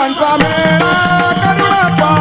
देवांचा मेळा करुणा पा